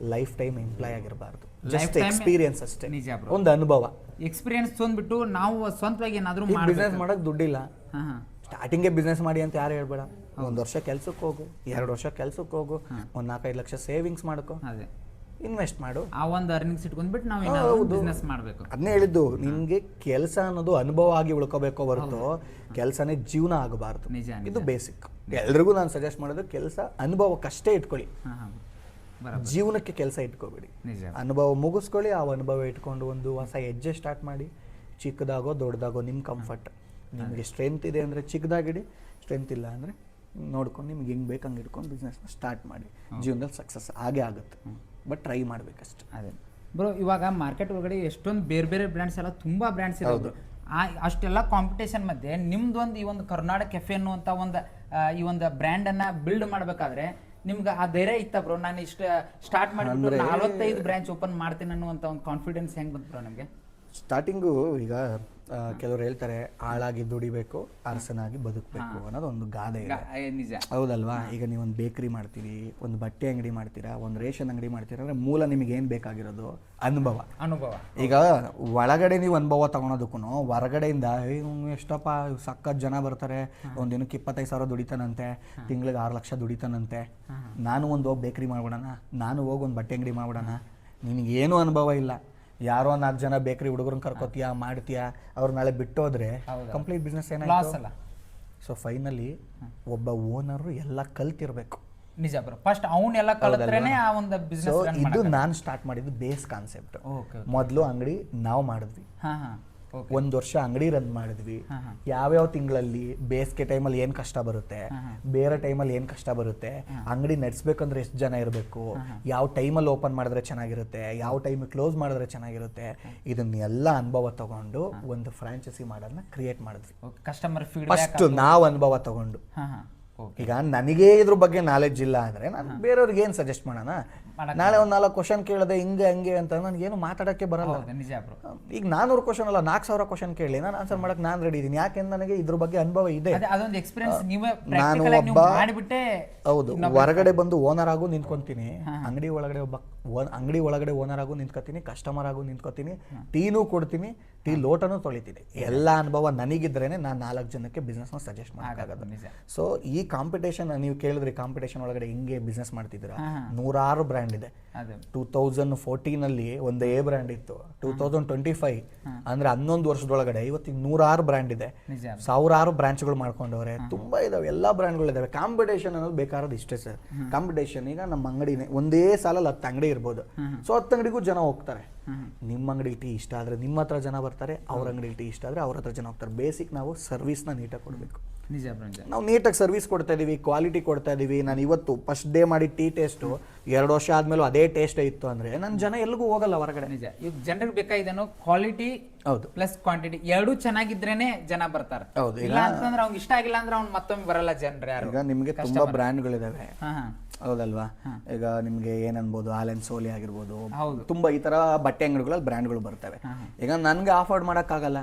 ಲೈಫ್ ಟೈಮ್ ಎಂಪ್ಲಾಯ್ ಆಗಿರಬಾರ್ದು. ಜಸ್ಟ್ Lifetime- ಎಕ್ಸ್ಪೀರಿಯನ್ಸ್ ಅಷ್ಟೇ. ನಿಜ ಒಂದು ಅನುಭವ. ಎಕ್ಸ್ಪೀರಿಯನ್ಸ್ ತೊಂದ್ಬಿಟ್ಟು ನಾವು ಸ್ವಂತವಾಗಿ ಏನಾದರೂ ಈಗ ಮಾಡ್ಬೇಕು. ಬಿಸ್ನೆಸ್ ಮಾಡಕ್ ದುಡ್ಡಿಲ್ಲ. ಹಾಂ ಹಾಂ. ಸ್ಟಾರ್ಟಿಂಗೇ ಬಿಸ್ನೆಸ್ ಮಾಡಿ ಅಂತ ಯಾರು ಹೇಳ್ಬೇಡ. ಒಂದು ವರ್ಷ ಕೆಲ್ಸಕ್ಕೆ ಹೋಗು ಎರಡು ವರ್ಷ ಕೆಲ್ಸಕ್ಕೆ ಹೋಗು ಒಂದು ನಾಲ್ಕೈದು ಲಕ್ಷ ಸೇವಿಂಗ್ಸ್ ಮಾಡ್ಕೊ. ಅದೇ. ಇನ್ವೆಸ್ಟ್ ಮಾಡು. ಆ ಒಂದು ಅರ್ನಿಂಗ್ಸ್ ಇಟ್ಕೊಂಡ್ಬಿಟ್ಟು ನಾವು ಏನಾದ್ರು ಬಿಸ್ನೆಸ್ ಮಾಡಬೇಕು. ಅದನ್ನೇ ಹೇಳಿದ್ದು ನಿಮಗೆ ಕೆಲಸ ಅನ್ನೋದು ಅನುಭವ ಆಗಿ ಉಳ್ಕೋಬೇಕೋ ಹೊರತು ಕೆಲಸನೇ ಜೀವನ ಆಗಬಾರ್ದು. ನಿಜ ಇದು ಬೇಸಿಕ್ ಎಲ್ರಿಗೂ ನಾನು ಸಜೆಸ್ಟ್ ಮಾಡೋದು ಕೆಲಸ ಅನುಭವಕ್ಕಷ್ಟೇ ಇಟ್ಕೊಳ್ಳಿ. ಹಾಂ ಹಾಂ ಬರೋಬ್ಬರ ಜೀವನಕ್ಕೆ ಕೆಲಸ ಇಟ್ಕೋಬೇಡಿ. ನಿಜ. ಅನುಭವ ಮುಗಿಸ್ಕೊಳ್ಳಿ ಆ ಅನುಭವ ಇಟ್ಕೊಂಡು ಒಂದು ಹೊಸ ಹೆಜ್ಜೆ ಸ್ಟಾರ್ಟ್ ಮಾಡಿ. ಚಿಕ್ಕದಾಗೋ ದೊಡ್ಡದಾಗೋ ನಿಮ್ಮ ಕಂಫರ್ಟ್ ನಿಮಗೆ ಸ್ಟ್ರೆಂತ್ ಇದೆ ಅಂದರೆ ಚಿಕ್ಕದಾಗಿಡಿ ಸ್ಟ್ರೆಂತ್ ಇಲ್ಲ ಅಂದರೆ ನೋಡ್ಕೊಂಡು ನಿಮ್ಗೆ ಹೆಂಗೆ ಬೇಕು ಹಂಗೆ ಇಟ್ಕೊಂಡು ಬಿಸ್ನೆಸ್ನ ಸ್ಟಾರ್ಟ್ ಮಾಡಿ. ಜೀವನದಲ್ಲಿ ಸಕ್ಸಸ್ ಆಗೇ ಆಗುತ್ತೆ. ಬಟ್ ಟ್ರೈ ಮಾಡಬೇಕಷ್ಟೆ. ಅದೇ. ಬ್ರೋ ಇವಾಗ ಮಾರ್ಕೆಟ್ ಒಳಗಡೆ ಎಷ್ಟೊಂದು ಬೇರೆ ಬೇರೆ ಬ್ರ್ಯಾಂಡ್ಸ್ ಎಲ್ಲ ತುಂಬ ಬ್ರ್ಯಾಂಡ್ಸ್ ಇರೋದು. ಆ ಅಷ್ಟೆಲ್ಲ ಕಾಂಪಿಟೇಷನ್ ಮಧ್ಯೆ ನಿಮ್ದೊಂದು ಈ ಒಂದು ಕರ್ನಾಟಕ ಕೆಫೆ ಅನ್ನುವಂಥ ಒಂದು ಈ ಒಂದು ಬ್ರ್ಯಾಂಡನ್ನು ಅನ್ನ ಬಿಲ್ಡ್ ಮಾಡಬೇಕಾದ್ರೆ ನಿಮ್ಗೆ ಆ ಧೈರ್ಯ ಇತ್ತ ಬ್ರೋ ನಾನು ಇಷ್ಟ ಸ್ಟಾರ್ಟ್ ಮಾಡಿ ನಲವತ್ತೈದು ಬ್ರಾಂಚ್ ಓಪನ್ ಮಾಡ್ತೀನಿ ಅನ್ನುವಂಥ ಒಂದು ಕಾನ್ಫಿಡೆನ್ಸ್ ಹೆಂಗ್ ಬಂತು ಬ್ರೋ ನಮಗೆ? ಸ್ಟಾರ್ಟಿಂಗು ಈಗ ಕೆಲವರು ಹೇಳ್ತಾರೆ ಆಳಾಗಿ ದುಡಿಬೇಕು ಅರಸನಾಗಿ ಬದುಕಬೇಕು ಅನ್ನೋದು ಒಂದು ಗಾದೆ ಇದೆ. ನಿಜ. ಹೌದಲ್ವಾ? ಈಗ ನೀವು ಒಂದು ಬೇಕರಿ ಮಾಡ್ತೀರಿ ಒಂದು ಬಟ್ಟೆ ಅಂಗಡಿ ಮಾಡ್ತೀರಾ ಒಂದು ರೇಷನ್ ಅಂಗಡಿ ಮಾಡ್ತೀರಾ ಅಂದ್ರೆ ಮೂಲ ನಿಮಗೆ ಏನು ಬೇಕಾಗಿರೋದು? ಅನುಭವ. ಅನುಭವ. ಈಗ ಒಳಗಡೆ ನೀವು ಅನುಭವ ತಗೊಳೋದಕ್ಕೂ ಹೊರಗಡೆಯಿಂದ "ಏ, ಇವ್ನು ಎಷ್ಟಪ್ಪ ಸಖತ್ ಜನ ಬರ್ತಾರೆ ಒಂದು ದಿನಕ್ಕೆ ಇಪ್ಪತ್ತೈದು ಸಾವಿರ ದುಡಿತಾನಂತೆ ತಿಂಗಳಿಗೆ ಆರು ಲಕ್ಷ ದುಡಿತಾನಂತೆ. ನಾನು ಒಂದು ಹೋಗಿ ಬೇಕರಿ ಮಾಡ್ಬಿಡೋಣ ನಾನು ಹೋಗಿ ಒಂದು ಬಟ್ಟೆ ಅಂಗಡಿ ಮಾಡ್ಬಿಡೋಣ ನಿನಗೇನು ಅನುಭವ ಇಲ್ಲ. ಯಾರೋ ನಾಲ್ಕು ಜನ ಬೇಕರಿ ಹುಡುಗರನ್ನ ಕರ್ಕೋತೀಯಾ ಮಾಡ್ತೀಯಾ ಅವ್ರ ನಾಳೆ ಬಿಟ್ಟೋದ್ರೆ ಕಂಪ್ಲೀಟ್ ಬಿಸ್ನೆಸ್ ಲಾಸ್ ಏನಾಯ್ತು? ಅಲ್ಲ. ಸೊ ಫೈನಲಿ ಒಬ್ಬ ಓನರು ಎಲ್ಲ ಕಲ್ತಿರ್ಬೇಕು. ನಿಜ ಬ್ರೋ ಫಸ್ಟ್ ಅವನ್ನೆಲ್ಲ ಕಲಿತ್ರೇನೆ ಆ ಒಂದು ಸೊ ಬಿಸ್ನೆಸ್ ಇದು ನಾನು ಸ್ಟಾರ್ಟ್ ಮಾಡಿದ್ದು ಬೇಸ್ ಕಾನ್ಸೆಪ್ಟ್ ಓಕೆ ಮೊದಲು ಅಂಗಡಿ ನಾವು ಮಾಡಿದ್ವಿ. ಹಾ. ಒಂದು ವರ್ಷ ಅಂಗಡಿ ರನ್ ಮಾಡಿದ್ವಿ. ಯಾವ್ಯಾವ ತಿಂಗಳಲ್ಲಿ ಬೇಸಿಗೆ ಟೈಮಲ್ಲಿ ಏನು ಕಷ್ಟ ಬರುತ್ತೆ ಬೇರೆ ಟೈಮಲ್ಲಿ ಏನು ಕಷ್ಟ ಬರುತ್ತೆ ಅಂಗಡಿ ನಡೆಸ್ಬೇಕಂದ್ರೆ ಎಷ್ಟು ಜನ ಇರಬೇಕು ಯಾವ ಟೈಮಲ್ಲಿ ಓಪನ್ ಮಾಡಿದ್ರೆ ಚೆನ್ನಾಗಿರುತ್ತೆ ಯಾವ ಟೈಮ್ ಕ್ಲೋಸ್ ಮಾಡಿದ್ರೆ ಚೆನ್ನಾಗಿರುತ್ತೆ ಇದನ್ನೆಲ್ಲ ಅನುಭವ ತಗೊಂಡು ಒಂದು ಫ್ರಾಂಚೈಸಿ ಮಾಡೋದನ್ನ ಕ್ರಿಯೇಟ್ ಮಾಡಿದ್ವಿ. ಕಸ್ಟಮರ್ ಫಸ್ಟ್ ನಾವು ಅನುಭವ ತಗೊಂಡು. ಈಗ ನನಗೆ ಇದ್ರ ಬಗ್ಗೆ ನಾಲೆಜ್ ಇಲ್ಲ ಅಂದ್ರೆ ನಾನು ಬೇರೆಯವ್ರಿಗೆ ಏನು ಸಜೆಸ್ಟ್ ಮಾಡೋಣ? ನಾಳೆ ಒಂದು ನಾಲ್ಕು ಕ್ವಶನ್ ಕೇಳಿದೆ ಹಿಂಗೆ ಹಂಗೆ ಅಂತ ನನಗೇನು ಮಾತಾಡೋಕ್ಕೆ ಬರಲ್ಲ. ನಿಜ ಈಗ ನಾನೂರು ಕ್ವಶನ್ ಅಲ್ಲ ನಾಲ್ಕು ಸಾವಿರ ಕ್ವಶನ್ ಕೇಳಿ ನಾನು ಆನ್ಸರ್ ಮಾಡಕ್ ನಾನು ರೆಡಿ ಇದ್ದೀನಿ ಯಾಕೆಂದ್ರೆ ನನಗೆ ಇದ್ರ ಬಗ್ಗೆ ಅನುಭವ ಇದೆ. ಅದೇ ಅದೊಂದು ಎಕ್ಸ್ಪೀರಿಯನ್ಸ್ ನೀವೇ ನಾನು ಒಬ್ಬ- ಹೌದು ಹೊರಗಡೆ ಬಂದು ಓನರ್ ಆಗು ನಿಂತ್ಕೊಂತೀನಿ. ಅಂಗಡಿ ಒಳಗಡೆ ಒಬ್ಬ ಓನ್- ಅಂಗಡಿ ಒಳಗಡೆ ಓನರ್ ಆಗು ನಿಂತ್ಕೋತೀನಿ ಕಸ್ಟಮರ್ ಆಗು ನಿಂತ್ಕೋತೀನಿ ಟೀನೂ ಕೊಡ್ತೀನಿ ಟೀ ಲೋಟನೂ ತೊಳಿತೀನಿ. ಎಲ್ಲ ಅನುಭವ ನನಗಿದ್ರೇನೆ ನಾನು ನಾಲ್ಕು ಜನಕ್ಕೆ ಬಿಸ್ನೆಸ್ನ ಸಜೆಸ್ಟ್ ಮಾಡೋಕ್ಕಾಗೋದು ಸೊ ಈ ಕಾಂಪಿಟೇಷನ್ ನೀವು ಕೇಳಿದ್ರಿ ಕಾಂಪಿಟೇಷನ್ ಒಳಗಡೆ ಹಿಂಗೆ ಬಿಸ್ನೆಸ್ ಮಾಡ್ತಿದ್ದೀರಾ? ನೂರಾರು ಬ್ರ್ಯಾಂಡ್ ಇದೆ. ಟೂ ತೌಸಂಡ್ ಫೋರ್ಟೀನಲ್ಲಿ ಒಂದು ಎ ಬ್ರ್ಯಾಂಡ್ ಇತ್ತು. ಟೂ ತೌಸಂಡ್ ಟ್ವೆಂಟಿ ಫೈವ್ ಅಂದ್ರೆ ಹನ್ನೊಂದು ವರ್ಷದೊಳಗಡೆ ಇವತ್ತಿಗೆ ನೂರಾರು ಬ್ರ್ಯಾಂಡ್ ಇದೆ. ಸಾವಿರಾರು ಬ್ರಾಂಚ್ಗಳು ಮಾಡ್ಕೊಂಡವ್ರೆ. ತುಂಬಾ ಇದಾವೆ. ಎಲ್ಲ ಬ್ರ್ಯಾಂಡ್ಗಳು ಇದಾವೆ ಕಾಂಪಿಟೇಷನ್ ಅನ್ನೋದು ಬೇಕಾದ್ರೆ ಇಷ್ಟೇ ಸರ್. ಕಾಂಪಿಟೇಷನ್ ಈಗ ನಮ್ಮ ಅಂಗಡಿನೇ ಒಂದೇ ಸಾಲಲ್ಲಿ ಹತ್ತು ಅಂಗಡಿ ಇರ್ಬೋದು. ಸೊ ಹತ್ತು ಅಂಗಡಿಗೂ ಜನ ಹೋಗ್ತಾರೆ. ನಿಮ್ಮ ಅಂಗಡಿ ಟೀ ಇಷ್ಟ ಆದ್ರೆ ನಿಮ್ಮ ಹತ್ರ ಜನ ಬರ್ತಾರೆ ಅವ್ರ ಅಂಗಡಿ ಟೀ ಇಷ್ಟ ಆದ್ರೆ ಅವ್ರ ಹತ್ರ ಜನ ಹೋಗ್ತಾರೆ. ಬೇಸಿಕ್ ನಾವು ಸರ್ವಿಸ್ನ ನೀಟಾಗಿ ಕೊಡಬೇಕು. ನಿಜ ನಾವು ನೀಟಾಗಿ ಸರ್ವಿಸ್ ಕೊಡ್ತಾ ಇದೀವಿ ಕ್ವಾಲಿಟಿ ಕೊಡ್ತಾ ಇದೀವಿ. ನಾನು ಇವತ್ತು ಫಸ್ಟ್ ಡೇ ಮಾಡಿ ಟೀ ಟೇಸ್ಟು ಎರಡು ವರ್ಷ ಆದ್ಮೇಲೆ ಅದೇ ಟೇಸ್ಟ್ ಇತ್ತು ಅಂದ್ರೆ ನನ್ನ ಜನ ಎಲ್ಲಿಗೂ ಹೋಗಲ್ಲ ಹೊರಗಡೆ. ನಿಜ. ಈಗ ಜನರಿಗೆ ಬೇಕಾಗಿದ್ದೇನು ಕ್ವಾಲಿಟಿ ಹೌದು. ಪ್ಲಸ್ ಕ್ವಾಂಟಿಟಿ ಎರಡು ಚೆನ್ನಾಗಿದ್ರೇನೆ ಜನ ಬರ್ತಾರೆ. ಹೌದು, ಇಲ್ಲ ಅಂತಂದ್ರೆ ಅವ್ನ್ ಇಷ್ಟ ಆಗಿಲ್ಲ ಅಂದ್ರೆ ಅವ್ನ್ ಮತ್ತೊಮ್ಮೆ ಬರಲ್ಲ ಜನರು ಯಾರು. ಈಗ ನಿಮಗೆ ತುಂಬಾ ಬ್ರ್ಯಾಂಡ್ಗಳಿದಾವೆ ಹೌದಲ್ವಾ? ಈಗ ನಿಮ್ಗೆ ಏನ್ ಅನ್ಬೋದು ಆಲೆನ್ ಸೋಲಿ ಆಗಿರ್ಬೋದು ತುಂಬಾ ಈ ತರ ಬಟ್ಟೆ ಅಂಗಡಿಗಳಲ್ಲಿ ಬ್ರ್ಯಾಂಡ್ಗಳು ಬರ್ತವೆ. ಈಗ ನನ್ಗೆ ಆಫರ್ಡ್ ಆಗಲ್ಲ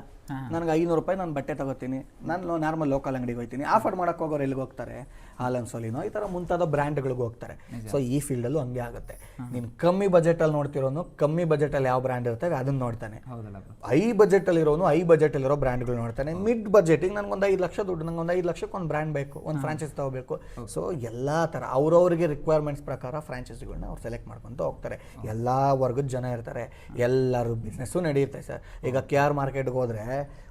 ನನಗೆ ಐನೂರು ರೂಪಾಯಿ ನಾನು ಬಟ್ಟೆ ತಗೋತೀನಿ. ನಾನು ನಾರ್ಮಲ್ ಲೋಕಲ್ ಅಂಗಡಿಗೆ ಹೋಗ್ತೀನಿ. ಆಫರ್ಡ್ ಮಾಡಕ್ ಹೋಗೋರು ಎಲ್ಲಿಗೆ ಹೋಗ್ತಾರೆ ಆಲನ್ ಸೋಲಿನೋ ಈ ತರ ಮುಂತಾದ ಬ್ರ್ಯಾಂಡ್ಗಳಿಗೆ ಹೋಗ್ತಾರೆ. ಸೊ ಈ ಫೀಲ್ಡಲ್ಲೂ ಹಂಗೆ ಆಗುತ್ತೆ. ನೀನು ಕಮ್ಮಿ ಬಜೆಟಲ್ಲಿ ನೋಡ್ತಿರೋನು ಕಮ್ಮಿ ಬಜೆಟಲ್ಲಿ ಯಾವ ಬ್ರ್ಯಾಂಡ್ ಇರ್ತವೆ ಅದನ್ನ ನೋಡ್ತಾನೆ. ಐ ಬಜೆಟಲ್ಲಿ ಇರೋನು ಐ ಬಜೆಟಲ್ಲಿರೋ ಬ್ರ್ಯಾಂಡ್ಗಳು ನೋಡ್ತಾನೆ. ಮಿಡ್ ಬಜೆಟಿಗೆ ನನಗೆ ಒಂದು ಐದು ಲಕ್ಷ ದುಡ್ಡು ನಂಗೆ ಒಂದು ಐದು ಲಕ್ಷಕ್ಕೆ ಒಂದು ಬ್ರ್ಯಾಂಡ್ ಬೇಕು ಒಂದು ಫ್ರಾಂಚೈಸ್ ತಗೋಬೇಕು. ಸೊ ಎಲ್ಲ ಥರ ಅವ್ರವ್ರಿಗೆ ರಿಕ್ವೈರ್ಮೆಂಟ್ಸ್ ಪ್ರಕಾರ ಫ್ರಾಂಚೈಸಿಗಳನ್ನ ಅವ್ರು ಸೆಲೆಕ್ಟ್ ಮಾಡ್ಕೊಂತ ಹೋಗ್ತಾರೆ. ಎಲ್ಲ ವರ್ಗದ ಜನ ಇರ್ತಾರೆ. ಎಲ್ಲರೂ ಬಿಸ್ನೆಸ್ಸು ನಡೆಯುತ್ತೆ ಸರ್. ಈಗ ಕೆ ಆರ್ ಮಾರ್ಕೆಟ್ಗೆ ಹೋದ್ರೆ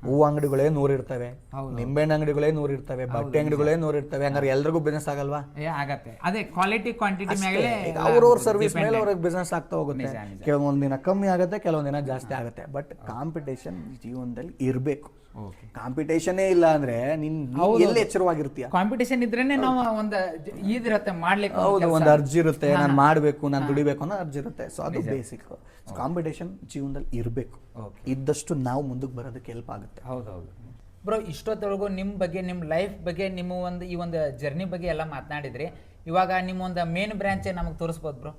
ಹೂ. ಅಂಗಡಿಗಳೇ ನೂರು ಇರ್ತವೆ. ನಿಂಬೆಹಣ್ಣು ಅಂಗಡಿಗಳೇ ನೂರು ಇರ್ತವೆ. ಬಟ್ಟೆ ಅಂಗಡಿಗಳೇ ನೂರು ಇರ್ತವೆ. ಹಂಗಾರೆ ಎಲ್ರಿಗೂ ಬಿಸ್ನೆಸ್ ಆಗಲ್ವಾ? ಆಗತ್ತೆ. ಅದೇ ಕ್ವಾಲಿಟಿ ಕ್ವಾಂಟಿಟಿ ಮೇಲೆ ಈಗ ಅವ್ರವ್ರ ಸರ್ವಿಸ್ ಮೇಲೆ ಅವ್ರಿಗೆ ಬಿಸ್ನೆಸ್ ಆಗ್ತಾ ಹೋಗುತ್ತೆ. ಕೆಲವೊಂದು ದಿನ ಕಮ್ಮಿ ಆಗುತ್ತೆ ಕೆಲವೊಂದು ದಿನ ಜಾಸ್ತಿ ಆಗುತ್ತೆ. ಬಟ್ ಕಾಂಪಿಟೇಷನ್ ಜೀವನದಲ್ಲಿ ಇರಬೇಕು. ಓಕೆ ಕಾಂಪಿಟೇಷನ್ನೇ ಇಲ್ಲ ಅಂದ್ರೆ ನಿನ್ ಎಲ್ಲಿ ಎಚ್ಚರವಾಗಿರ್ತೀಯ? ಕಾಂಪಿಟೇಷನ್ ಇದ್ರೇನೆ ನಾವು ಒಂದು ಇದಿರುತ್ತೆ ಮಾಡ್ಲಿಕ್ಕೆ ಒಂದು ಹೌದು ಒಂದು ಅರ್ಜಿ ಇರುತ್ತೆ ನಾನು ಮಾಡಬೇಕು ನಾನು ದುಡಿಬೇಕು ಅನ್ನೋ ಅರ್ಜಿ ಇರುತ್ತೆ. ಸೊ ಅದು ಬೇಸಿಕ್ ಕಾಂಪಿಟೇಷನ್ ಜೀವನದಲ್ಲಿ ಇರಬೇಕು. ಇದ್ದಷ್ಟು ನಾವು ಮುಂದಕ್ಕೆ ಬರೋದಕ್ಕೆ ಹೆಲ್ಪ್ ಆಗುತ್ತೆ. ಹೌದೌದು ಬ್ರೋ ಇಷ್ಟೊತ್ತೊಳಗೂ ನಿಮ್ಮ ಬಗ್ಗೆ ನಿಮ್ಮ ಲೈಫ್ ಬಗ್ಗೆ ನಿಮ್ಮ ಒಂದು ಈ ಒಂದು ಜರ್ನಿ ಬಗ್ಗೆ ಎಲ್ಲ ಮಾತನಾಡಿದ್ರಿ. ಇವಾಗ ನಿಮ್ಮ ಒಂದು ಮೇನ್ ಬ್ರಾಂಚ್ ನಮಗೆ ತೋರಿಸ್ಬೋದು ಬ್ರೋ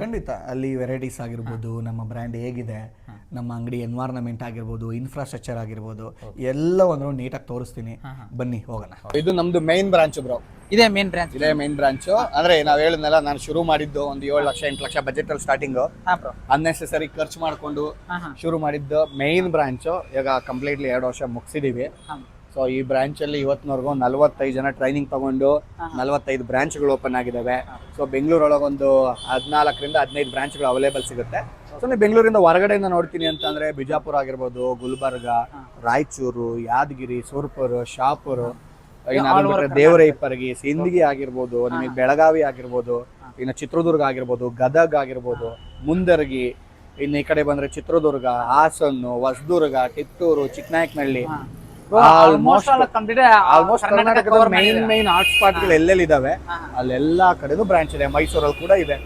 ಖಂಡಿತ. ಅಲ್ಲಿ ವೆರೈಟೀಸ್ ಆಗಿರ್ಬೋದು ನಮ್ಮ ಬ್ರ್ಯಾಂಡ್ ಹೇಗಿದೆ ನಮ್ಮ ಅಂಗಡಿ ಎನ್ವೈರನ್ಮೆಂಟ್ ಆಗಿರ್ಬೋದು ಇನ್ಫ್ರಾಸ್ಟ್ರಕ್ಚರ್ ಆಗಿರ್ಬೋದು ಎಲ್ಲವನ್ನು ನೀಟಾಗಿ ತೋರಿಸ್ತೀನಿ. ಬನ್ನಿ ಹೋಗೋಣ. ಇದು ನಮ್ದು ಮೈನ್ ಬ್ರಾಂಚ್ ಬ್ರೋ ಇದೇ ಮೇನ್ ಬ್ರಾಂಚ್ ಇದೇ ಮೇನ್ ಬ್ರಾಂಚ್ ಅಂದ್ರೆ ನಾವ್ ಹೇಳಿದ್ನಲ್ಲ ನಾನು ಶುರು ಮಾಡಿದ್ದು ಒಂದು ಏಳು ಲಕ್ಷ ಎಂಟು ಲಕ್ಷ ಬಜೆಟ್ ಅಲ್ಲಿ ಸ್ಟಾರ್ಟಿಂಗ್ ಅನ್ನೆಸೆಸರಿ ಖರ್ಚು ಮಾಡ್ಕೊಂಡು ಶುರು ಮಾಡಿದ್ದು ಮೇನ್ ಬ್ರಾಂಚ್ ಈಗ ಕಂಪ್ಲೀಟ್ಲಿ ಎರಡು ವರ್ಷ ಮುಗಿಸಿದೀವಿ. ಸೊ ಈ ಬ್ರಾಂಚ್ ಅಲ್ಲಿ ಇವತ್ತಿನವರೆಗೂ ನಲವತ್ತೈದು ಜನ ಟ್ರೈನಿಂಗ್ ತಗೊಂಡು ನಲವತ್ತೈದು ಬ್ರಾಂಚ್ಗಳು ಓಪನ್ ಆಗಿದ್ದಾವೆ ಸೊ ಬೆಂಗಳೂರೊಳಗೆ ಒಂದು ಹದಿನಾಲ್ಕರಿಂದ ಹದಿನೈದು ಬ್ರಾಂಚ್ಗಳು ಅವೈಲೇಬಲ್ ಸಿಗುತ್ತೆ. ಸೊ ನೀವು ಬೆಂಗಳೂರಿಂದ ಹೊರಗಡೆಯಿಂದ ನೋಡ್ತೀನಿ ಅಂತಂದ್ರೆ ಬಿಜಾಪುರ ಆಗಿರ್ಬೋದು ಗುಲ್ಬರ್ಗ ರಾಯಚೂರು ಯಾದಗಿರಿ ಸುರ್ಪುರ್ ಶಾಪುರ್ ದೇವರೈಪರ್ಗಿ ಸಿಂದಗಿ ಆಗಿರ್ಬೋದು ನಿಮಗೆ ಬೆಳಗಾವಿ ಆಗಿರ್ಬೋದು ಇನ್ನು ಚಿತ್ರದುರ್ಗ ಆಗಿರ್ಬೋದು ಗದಗ್ ಆಗಿರ್ಬೋದು ಮುಂದರ್ಗಿ ಇನ್ನು ಈ ಕಡೆ ಬಂದ್ರೆ ಚಿತ್ರದುರ್ಗ ಹಾಸನ್ನು ಹೊಸದುರ್ಗ ಕಿತ್ತೂರು ಚಿಕ್ಕನಾಯಕನಹಳ್ಳಿ. ಆಲ್ಮೋಸ್ಟ್ ಆಲ್ಮೋಸ್ಟ್ ಕರ್ನಾಟಕದ ಮೈನ್ ಮೈನ್ ಹಾಟ್ ಸ್ಪಾಟ್ಗಳು ಎಲ್ಲೆಲ್ಲಿ ಇದಾವೆ ಅಲ್ಲೆಲ್ಲಾ ಕಡೆನೂ ಬ್ರಾಂಚ್ ಇದೆ. ಮೈಸೂರಲ್ಲಿ ಕೂಡ ಇದೆ.